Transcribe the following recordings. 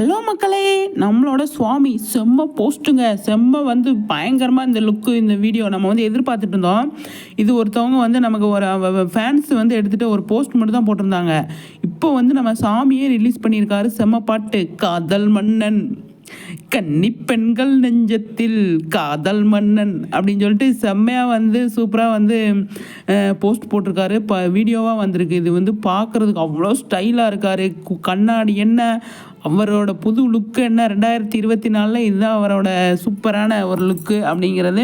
Hello மக்களே. நம்மளோட சுவாமி செம்ம போஸ்ட்டுங்க. செம்ம வந்து பயங்கரமாக இந்த லுக்கு இந்த வீடியோ நம்ம வந்து எதிர்பார்த்துட்டு இருந்தோம். இது ஒருத்தவங்க வந்து நமக்கு ஒரு ஃபேன்ஸ் வந்து எடுத்துகிட்டு ஒரு போஸ்ட் மட்டும் தான் போட்டிருந்தாங்க. இப்போ வந்து நம்ம சாமியே ரிலீஸ் பண்ணியிருக்காரு. செம்ம பாட்டு காதல் மன்னன் கன்னி பெண்கள் நெஞ்சத்தில் காதல் மன்னன் அப்படின்னு சொல்லிட்டு செம்மையாக வந்து சூப்பராக வந்து போஸ்ட் போட்டிருக்காரு. இப்போ வீடியோவாக வந்திருக்கு. இது வந்து பார்க்குறதுக்கு அவ்வளோ ஸ்டைலாக இருக்கார். கண்ணாடி என்ன அவரோட புது லுக்கு என்ன ரெண்டாயிரத்தி இருபத்தி நாலில் இதுதான் அவரோட சூப்பரான ஒரு லுக்கு அப்படிங்கிறது.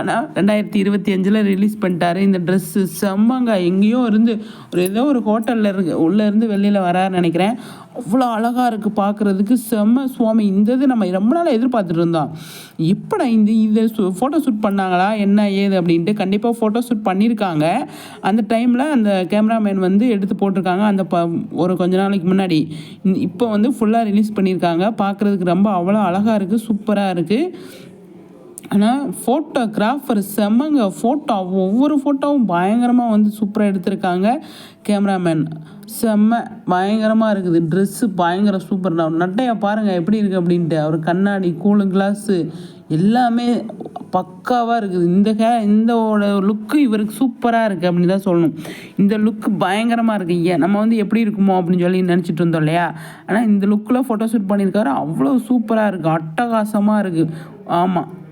ஆனால் ரெண்டாயிரத்தி இருபத்தி அஞ்சில் ரிலீஸ் பண்ணிட்டாரு. இந்த ட்ரெஸ்ஸு செம்மங்க. எங்கேயோ இருந்து ஒரு ஏதோ ஒரு ஹோட்டலில் இருக்கு உள்ளே இருந்து வெளியில் வராருன்னு நினைக்கிறேன். அவ்வளோ அழகாக இருக்குது பார்க்குறதுக்கு. செம்ம சுவாமி இந்த இது நம்ம ரொம்ப நாள் எதிர்பார்த்துட்டு இருந்தோம். எப்படா இந்த சு ஃபோட்டோ ஷூட் பண்ணாங்களா என்ன ஏது அப்படின்ட்டு கண்டிப்பாக ஃபோட்டோ ஷூட் பண்ணியிருக்காங்க அந்த டைமில் அந்த கேமராமேன் வந்து எடுத்து போட்டிருக்காங்க. அந்த ப ஒரு கொஞ்ச நாளைக்கு முன்னாடி. இப்போ வந்து ஃபுல்லாக ரிலீஸ் பண்ணியிருக்காங்க பார்க்குறதுக்கு ரொம்ப அவ்வளோ அழகாக இருக்குது சூப்பராக இருக்குது ஆனால் ஃபோட்டோகிராஃபர் செம்மங்க. ஃபோட்டோ ஒவ்வொரு ஃபோட்டோவும் பயங்கரமாக வந்து சூப்பராக எடுத்திருக்காங்க. கேமராமேன் செம்ம பயங்கரமாக இருக்குது. ட்ரெஸ்ஸு பயங்கர சூப்பர் நான் நட்டையை பாருங்கள் எப்படி இருக்குது அப்படின்ட்டு. அவர் கண்ணாடி கூலு கிளாஸு எல்லாமே பக்காவாக இருக்குது. இந்த ஹே இந்த லுக்கு இவருக்கு சூப்பராக இருக்குது அப்படின்னு தான் சொல்லணும். இந்த லுக்கு பயங்கரமாக இருக்குது ஏன் நம்ம வந்து எப்படி இருக்குமோ அப்படின்னு சொல்லி நினச்சிட்டு இருந்தோம் இல்லையா? ஆனால் இந்த லுக்கில் ஃபோட்டோ ஷூட் பண்ணியிருக்காரு. அவ்வளோ சூப்பராக இருக்குது அட்டகாசமாக இருக்குது ஆமாம்